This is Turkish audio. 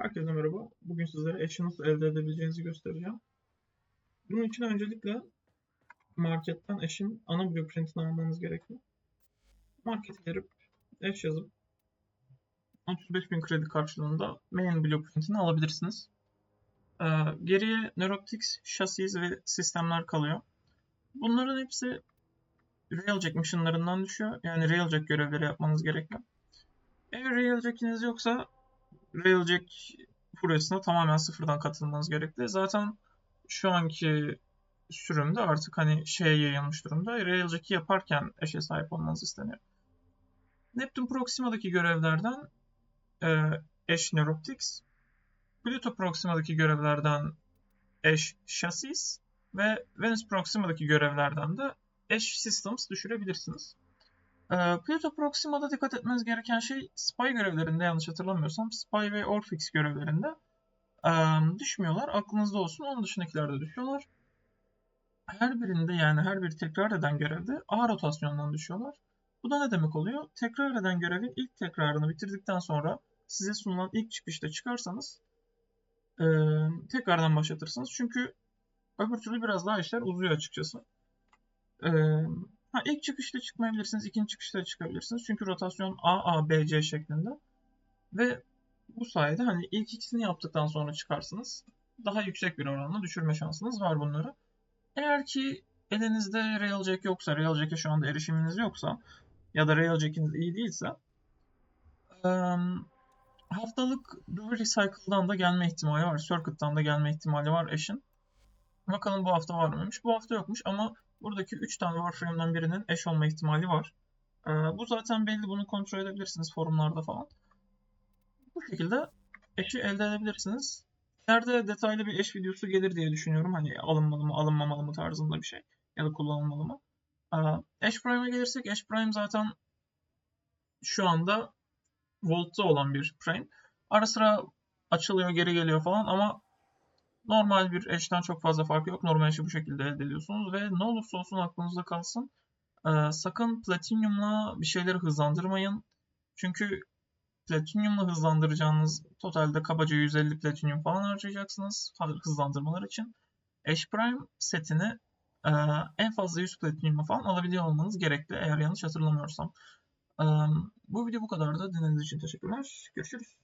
Herkese merhaba. Bugün sizlere eşi nasıl elde edebileceğinizi göstereceğim. Bunun için öncelikle marketten eşin ana blueprintini almanız gerekiyor. Markete girip eş yazıp 35.000 kredi karşılığında main blueprintini alabilirsiniz. Ee, geriye Neuroptics, Chassis ve sistemler kalıyor. Bunların hepsi Railjack missionlarından düşüyor. Yani Railjack görevleri yapmanız gerekiyor. Eğer Railjack'iniz yoksa Railjack furyasına tamamen sıfırdan katılmanız gerekli. Zaten şu anki sürümde artık hani şeye yayılmış durumda. Railjack'i yaparken eşe sahip olmanız isteniyor. Neptune Proxima'daki görevlerden e, Ash Neuroptics, Pluto Proxima'daki görevlerden Ash Chassis ve Venus Proxima'daki görevlerden de Ash Systems düşürebilirsiniz. Ee, Pluto Proxima'da dikkat etmeniz gereken şey Spy görevlerinde yanlış hatırlamıyorsam Spy ve Orfix görevlerinde düşmüyorlar. Aklınızda olsun. Onun dışındakilerde düşüyorlar. Her birinde yani her bir tekrar eden görevde A rotasyondan düşüyorlar. Bu da ne demek oluyor? Tekrar eden görevin ilk tekrarını bitirdikten sonra size sunulan ilk çıkışta çıkarsanız e, tekrardan başlatırsınız. Çünkü öbür türlü biraz daha işler uzuyor açıkçası. E, Ha, ilk çıkışta çıkmayabilirsiniz, ikinci çıkışta çıkabilirsiniz. Çünkü rotasyon A, A, B, C şeklinde. Ve bu sayede hani ilk ikisini yaptıktan sonra çıkarsınız. Daha yüksek bir oranla düşürme şansınız var bunları. Eğer ki elinizde Railjack yoksa, Railjack'e şu anda erişiminiz yoksa ya da Railjack'iniz iyi değilse haftalık Dewey Recycle'dan da gelme ihtimali var. Circuit'tan da gelme ihtimali var eşin. Bakalım bu hafta var mıymış? Bu hafta yokmuş ama buradaki 3 tane Warframe'den birinin eş olma ihtimali var. Ee, bu zaten belli. Bunu kontrol edebilirsiniz forumlarda falan. Bu şekilde eşi elde edebilirsiniz. İleride detaylı bir eş videosu gelir diye düşünüyorum. Hani alınmalı mı alınmamalı mı tarzında bir şey. Ya da kullanılmalı mı. Ee, Ash Prime'a gelirsek Ash Prime zaten şu anda Volt'ta olan bir Prime. Ara sıra açılıyor geri geliyor falan ama Normal bir eşten çok fazla farkı yok. Normal eşi bu şekilde elde ediyorsunuz ve ne olursa olsun aklınızda kalsın. Ee, sakın platinyumla bir şeyleri hızlandırmayın. Çünkü platinyumla hızlandıracağınız totalde kabaca 150 platinyum falan harcayacaksınız hızlandırmalar için. Ash Prime setini e, en fazla 100 platinyumla falan alabiliyor olmanız gerekli eğer yanlış hatırlamıyorsam. E, bu video bu kadardı. Dinlediğiniz için teşekkürler. Görüşürüz.